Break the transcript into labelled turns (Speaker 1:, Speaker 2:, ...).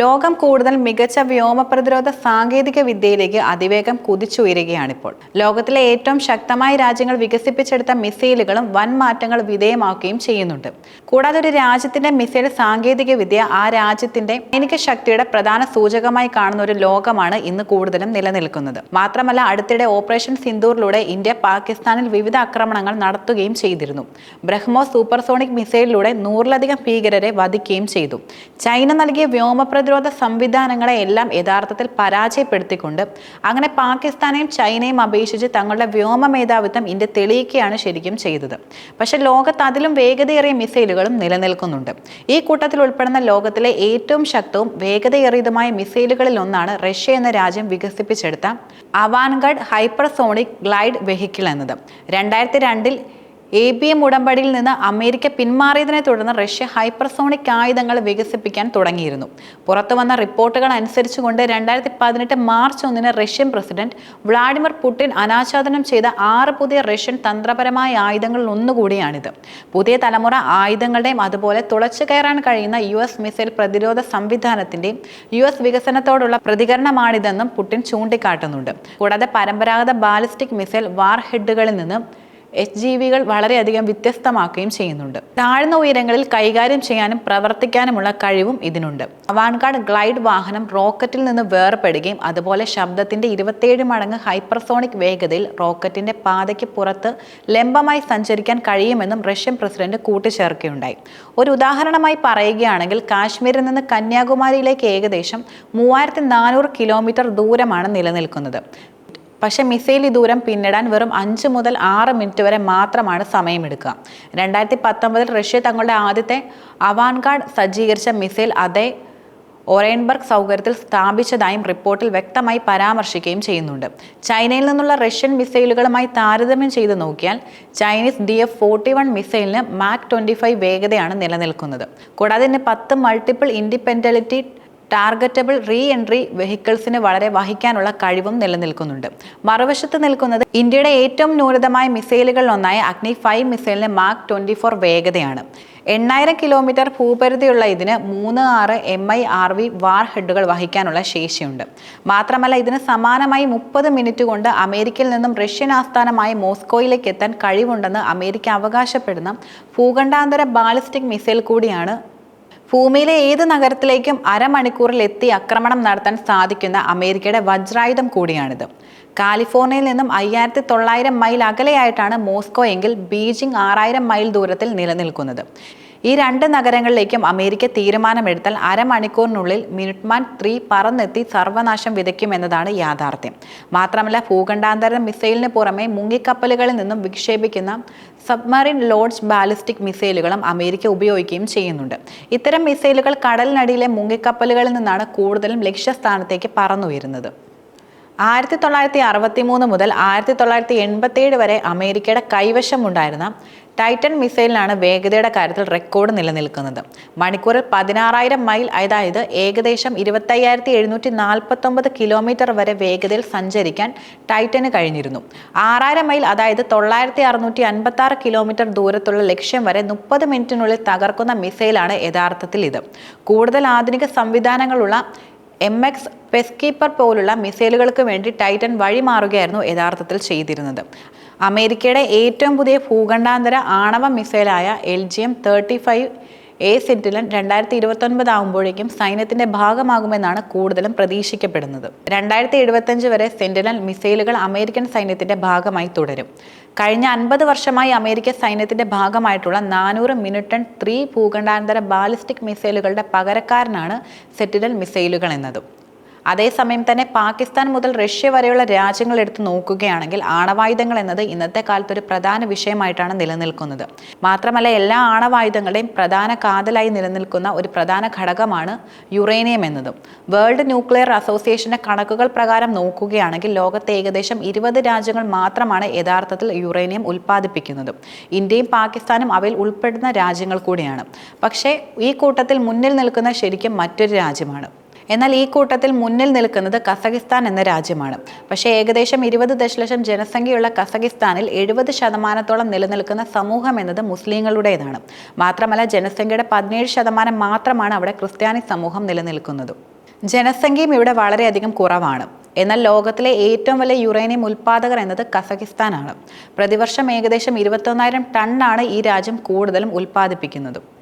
Speaker 1: ലോകം കൂടുതൽ മികച്ച വ്യോമ പ്രതിരോധ സാങ്കേതിക വിദ്യയിലേക്ക് അതിവേഗം കുതിച്ചുയരുകയാണിപ്പോൾ. ലോകത്തിലെ ഏറ്റവും ശക്തമായ രാജ്യങ്ങൾ വികസിപ്പിച്ചെടുത്ത മിസൈലുകളും വൻ മാറ്റങ്ങൾ വിധേയമാക്കുകയും ചെയ്യുന്നുണ്ട്. കൂടാതെ ഒരു രാജ്യത്തിന്റെ മിസൈൽ സാങ്കേതിക വിദ്യ ആ രാജ്യത്തിന്റെ സൈനിക ശക്തിയുടെ പ്രധാന സൂചകമായി കാണുന്ന ഒരു ലോകമാണ് ഇന്ന് കൂടുതലും നിലനിൽക്കുന്നത്. മാത്രമല്ല അടുത്തിടെ ഓപ്പറേഷൻ സിന്ദൂറിലൂടെ ഇന്ത്യ പാകിസ്ഥാനിൽ വിവിധ ആക്രമണങ്ങൾ നടത്തുകയും ചെയ്തിരുന്നു. ബ്രഹ്മോ സൂപ്പർസോണിക് മിസൈലിലൂടെ നൂറിലധികം ഭീകരരെ വധിക്കുകയും ചെയ്തു. ചൈന നൽകിയ വ്യോമ പ്രതിരോധ സംവിധാനങ്ങളെ എല്ലാം യഥാർത്ഥത്തിൽ പരാജയപ്പെടുത്തിക്കൊണ്ട് അങ്ങനെ പാകിസ്ഥാനെയും ചൈനയും അപേക്ഷിച്ച് തങ്ങളുടെ വ്യോമ മേധാവിത്വം ഇന്ത്യ തെളിയിക്കുകയാണ് ശരിക്കും ചെയ്തത്. പക്ഷേ ലോകത്ത് അതിലും വേഗതയേറിയ മിസൈലുകളും നിലനിൽക്കുന്നുണ്ട്. ഈ കൂട്ടത്തിൽ ഉൾപ്പെടുന്ന ലോകത്തിലെ ഏറ്റവും ശക്തവും വേഗതയേറിയതുമായ മിസൈലുകളിൽ ഒന്നാണ് റഷ്യ എന്ന രാജ്യം വികസിപ്പിച്ചെടുത്ത അവാൻഗഡ് ഹൈപ്പർസോണിക് ഗ്ലൈഡ് വെഹിക്കിൾ എന്നത്. രണ്ടായിരത്തി രണ്ടിൽ എ ബി എം ഉടമ്പടിയിൽ നിന്ന് അമേരിക്ക പിന്മാറിയതിനെ തുടർന്ന് റഷ്യ ഹൈപ്പർസോണിക് ആയുധങ്ങൾ വികസിപ്പിക്കാൻ തുടങ്ങിയിരുന്നു. പുറത്തു വന്ന റിപ്പോർട്ടുകൾ അനുസരിച്ചുകൊണ്ട് രണ്ടായിരത്തി പതിനെട്ട് മാർച്ച് ഒന്നിന് റഷ്യൻ പ്രസിഡന്റ് വ്ളാഡിമിർ പുടിൻ അനാച്ഛാദനം ചെയ്ത ആറ് പുതിയ റഷ്യൻ തന്ത്രപരമായ ആയുധങ്ങളിൽ ഒന്നുകൂടിയാണിത്. പുതിയ തലമുറ ആയുധങ്ങളുടെയും അതുപോലെ തുളച്ചു കയറാൻ കഴിയുന്ന യു എസ് മിസൈൽ പ്രതിരോധ സംവിധാനത്തിന്റെയും യു എസ് വികസനത്തോടുള്ള പ്രതികരണമാണിതെന്നും പുടിൻ ചൂണ്ടിക്കാട്ടുന്നുണ്ട്. കൂടാതെ പരമ്പരാഗത ബാലിസ്റ്റിക് മിസൈൽ വാർ ഹെഡുകളിൽ നിന്ന് എച്ച് ജീവികൾ വളരെയധികം വ്യത്യസ്തമാക്കുകയും ചെയ്യുന്നുണ്ട്. താഴ്ന്ന ഉയരങ്ങളിൽ കൈകാര്യം ചെയ്യാനും പ്രവർത്തിക്കാനുമുള്ള കഴിവും ഇതിനുണ്ട്. അവാൻഗാർഡ് ഗ്ലൈഡ് വാഹനം റോക്കറ്റിൽ നിന്ന് വേർപെടുകയും അതുപോലെ ശബ്ദത്തിന്റെ ഇരുപത്തിയേഴ് മടങ്ങ് ഹൈപ്പർസോണിക് വേഗതയിൽ റോക്കറ്റിന്റെ പാതയ്ക്ക് പുറത്ത് ലംബമായി സഞ്ചരിക്കാൻ കഴിയുമെന്നും റഷ്യൻ പ്രസിഡന്റ് കൂട്ടിച്ചേർക്കുകയുണ്ടായി. ഒരു ഉദാഹരണമായി പറയുകയാണെങ്കിൽ കാശ്മീരിൽ നിന്ന് കന്യാകുമാരിയിലേക്ക് ഏകദേശം മൂവായിരത്തി കിലോമീറ്റർ ദൂരമാണ് നിലനിൽക്കുന്നത്. പക്ഷേ മിസൈൽ ഈ ദൂരം പിന്നിടാൻ വെറും അഞ്ച് മുതൽ ആറ് മിനിറ്റ് വരെ മാത്രമാണ് സമയമെടുക്കുക. രണ്ടായിരത്തി പത്തൊമ്പതിൽ റഷ്യ തങ്ങളുടെ ആദ്യത്തെ അവാൻഗാർഡ് സജ്ജീകരിച്ച മിസൈൽ അതേ ഒറേൻബർഗ് സൗകര്യത്തിൽ സ്ഥാപിച്ചതായും റിപ്പോർട്ടിൽ വ്യക്തമായി പരാമർശിക്കുകയും ചെയ്യുന്നുണ്ട്. ചൈനയിൽ നിന്നുള്ള റഷ്യൻ മിസൈലുകളുമായി താരതമ്യം ചെയ്ത് നോക്കിയാൽ Chinese D F forty one മിസൈലിന് Mach twenty five വേഗതയാണ് നിലനിൽക്കുന്നത്. കൂടാതെ ഇതിന് പത്ത് multiple independently targetable re entry വെഹിക്കിൾസിന് വളരെ വഹിക്കാനുള്ള കഴിവും നിലനിൽക്കുന്നുണ്ട്. മറുവശത്ത് നിൽക്കുന്നത് ഇന്ത്യയുടെ ഏറ്റവും ന്യൂനതമായ മിസൈലുകളിലൊന്നായ അഗ്നി ഫൈവ് മിസൈലിന് മാർക്ക് ട്വന്റി ഫോർ വേഗതയാണ്. എണ്ണായിരം കിലോമീറ്റർ ഭൂപരിധിയുള്ള ഇതിന് മൂന്ന് ആറ് M I R V war ഹെഡുകൾ വഹിക്കാനുള്ള ശേഷിയുണ്ട്. മാത്രമല്ല ഇതിന് സമാനമായി മുപ്പത് മിനിറ്റ് കൊണ്ട് അമേരിക്കയിൽ നിന്നും റഷ്യൻ ആസ്ഥാനമായ മോസ്കോയിലേക്ക് എത്താൻ കഴിവുണ്ടെന്ന് അമേരിക്ക അവകാശപ്പെടുന്ന ഭൂഖണ്ഡാന്തര ബാലിസ്റ്റിക് മിസൈൽ കൂടിയാണ് ഭൂമിയിലെ ഏത് നഗരത്തിലേക്കും അരമണിക്കൂറിൽ എത്തി ആക്രമണം നടത്താൻ സാധിക്കുന്ന അമേരിക്കയുടെ വജ്രായുധം കൂടിയാണിത്. കാലിഫോർണിയയിൽ നിന്നും അയ്യായിരത്തി തൊള്ളായിരം മൈൽ അകലെയായിട്ടാണ് മോസ്കോ എങ്കിൽ ബീജിംഗ് ആറായിരം മൈൽ ദൂരത്തിൽ നിലനിൽക്കുന്നത്. ഈ രണ്ട് നഗരങ്ങളിലേക്കും അമേരിക്ക തീരുമാനമെടുത്താൽ അരമണിക്കൂറിനുള്ളിൽ മിനിറ്റ്മാൻ ത്രീ പറന്നെത്തി സർവനാശം വിതയ്ക്കുമെന്നതാണ് യാഥാർത്ഥ്യം. മാത്രമല്ല ഭൂഖണ്ഡാന്തര മിസൈലിന് പുറമെ മുങ്ങിക്കപ്പലുകളിൽ നിന്നും വിക്ഷേപിക്കുന്ന സബ്മറീൻ ലോഡ്ജ് ബാലിസ്റ്റിക് മിസൈലുകളും അമേരിക്ക ഉപയോഗിക്കുകയും ചെയ്യുന്നുണ്ട്. ഇത്തരം മിസൈലുകൾ കടലിനടിയിലെ മുങ്ങിക്കപ്പലുകളിൽ നിന്നാണ് കൂടുതലും ലക്ഷ്യസ്ഥാനത്തേക്ക് പറന്നുയരുന്നത്. ആയിരത്തി തൊള്ളായിരത്തി അറുപത്തി മൂന്ന് മുതൽ ആയിരത്തി തൊള്ളായിരത്തി എൺപത്തി ഏഴ് വരെ അമേരിക്കയുടെ കൈവശമുണ്ടായിരുന്ന ടൈറ്റൻ മിസൈലിനാണ് വേഗതയുടെ കാര്യത്തിൽ റെക്കോർഡ് നിലനിൽക്കുന്നത്. മണിക്കൂറിൽ പതിനാറായിരം മൈൽ അതായത് ഏകദേശം ഇരുപത്തയ്യായിരത്തി എഴുന്നൂറ്റി നാൽപ്പത്തൊമ്പത് കിലോമീറ്റർ വരെ വേഗതയിൽ സഞ്ചരിക്കാൻ ടൈറ്റന് കഴിഞ്ഞിരുന്നു. ആറായിരം മൈൽ അതായത് തൊള്ളായിരത്തി അറുന്നൂറ്റി അൻപത്തി ആറ് കിലോമീറ്റർ ദൂരത്തുള്ള ലക്ഷ്യം വരെ മുപ്പത് മിനിറ്റിനുള്ളിൽ തകർക്കുന്ന മിസൈലാണ് യഥാർത്ഥത്തിൽ ഇത്. കൂടുതൽ ആധുനിക സംവിധാനങ്ങളുള്ള എം എക്സ് പെസ്കീപ്പർ പോലുള്ള മിസൈലുകൾക്ക് വേണ്ടി ടൈറ്റൻ വഴിമാറുകയായിരുന്നു യഥാർത്ഥത്തിൽ ചെയ്തിരുന്നത്. അമേരിക്കയുടെ ഏറ്റവും പുതിയ ഭൂഖണ്ഡാന്തര ആണവ മിസൈലായ L G M thirty five A സെറ്റിലൻ രണ്ടായിരത്തി ഇരുപത്തൊൻപത് ആകുമ്പോഴേക്കും സൈന്യത്തിന്റെ ഭാഗമാകുമെന്നാണ് കൂടുതലും പ്രതീക്ഷിക്കപ്പെടുന്നത്. രണ്ടായിരത്തി എഴുപത്തഞ്ച് വരെ സെന്റിനൽ മിസൈലുകൾ അമേരിക്കൻ സൈന്യത്തിന്റെ ഭാഗമായി തുടരും. കഴിഞ്ഞ അൻപത് വർഷമായി അമേരിക്ക സൈന്യത്തിന്റെ ഭാഗമായിട്ടുള്ള നാനൂറ് മിനിറ്റൺ ത്രീ ഭൂഖണ്ഡാന്തര ബാലിസ്റ്റിക് മിസൈലുകളുടെ പകരക്കാരനാണ് സെറ്റിലൻ മിസൈലുകൾ എന്നതും. അതേസമയം തന്നെ പാകിസ്ഥാൻ മുതൽ റഷ്യ വരെയുള്ള രാജ്യങ്ങൾ എടുത്ത് നോക്കുകയാണെങ്കിൽ ആണവായുധങ്ങൾ എന്നത് ഇന്നത്തെ കാലത്ത് ഒരു പ്രധാന വിഷയമായിട്ടാണ് നിലനിൽക്കുന്നത്. മാത്രമല്ല എല്ലാ ആണവായുധങ്ങളുടെയും പ്രധാന കാതലായി നിലനിൽക്കുന്ന ഒരു പ്രധാന ഘടകമാണ് യുറേനിയം എന്നതും. വേൾഡ് ന്യൂക്ലിയർ അസോസിയേഷന്റെ കണക്കുകൾ പ്രകാരം നോക്കുകയാണെങ്കിൽ ലോകത്തെ ഏകദേശം ഇരുപത് രാജ്യങ്ങൾ മാത്രമാണ് യഥാർത്ഥത്തിൽ യുറേനിയം ഉൽപ്പാദിപ്പിക്കുന്നത്. ഇന്ത്യയും പാകിസ്ഥാനും അവയിൽ ഉൾപ്പെടുന്ന രാജ്യങ്ങൾ കൂടിയാണ്. പക്ഷേ ഈ കൂട്ടത്തിൽ മുന്നിൽ നിൽക്കുന്ന ശരിക്കും മറ്റൊരു രാജ്യമാണ്. എന്നാൽ ഈ കൂട്ടത്തിൽ മുന്നിൽ നിൽക്കുന്നത് കസഖിസ്ഥാൻ എന്ന രാജ്യമാണ്. പക്ഷേ ഏകദേശം ഇരുപത് ദശലക്ഷം ജനസംഖ്യയുള്ള കസഖിസ്ഥാനിൽ എഴുപത് ശതമാനത്തോളം നിലനിൽക്കുന്ന സമൂഹം എന്നത് മുസ്ലിങ്ങളുടേതാണ്. മാത്രമല്ല ജനസംഖ്യയുടെ പതിനേഴ് ശതമാനം മാത്രമാണ് അവിടെ ക്രിസ്ത്യാനി സമൂഹം നിലനിൽക്കുന്നത്. ജനസംഖ്യയും ഇവിടെ വളരെയധികം കുറവാണ്. എന്നാൽ ലോകത്തിലെ ഏറ്റവും വലിയ യുറേനിയം ഉൽപ്പാദകർ എന്നത് കസഖിസ്ഥാനാണ് പ്രതിവർഷം ഏകദേശം ഇരുപത്തൊന്നായിരം ടണ്ണാണ് ഈ രാജ്യം കൂടുതലും ഉൽപ്പാദിപ്പിക്കുന്നത്.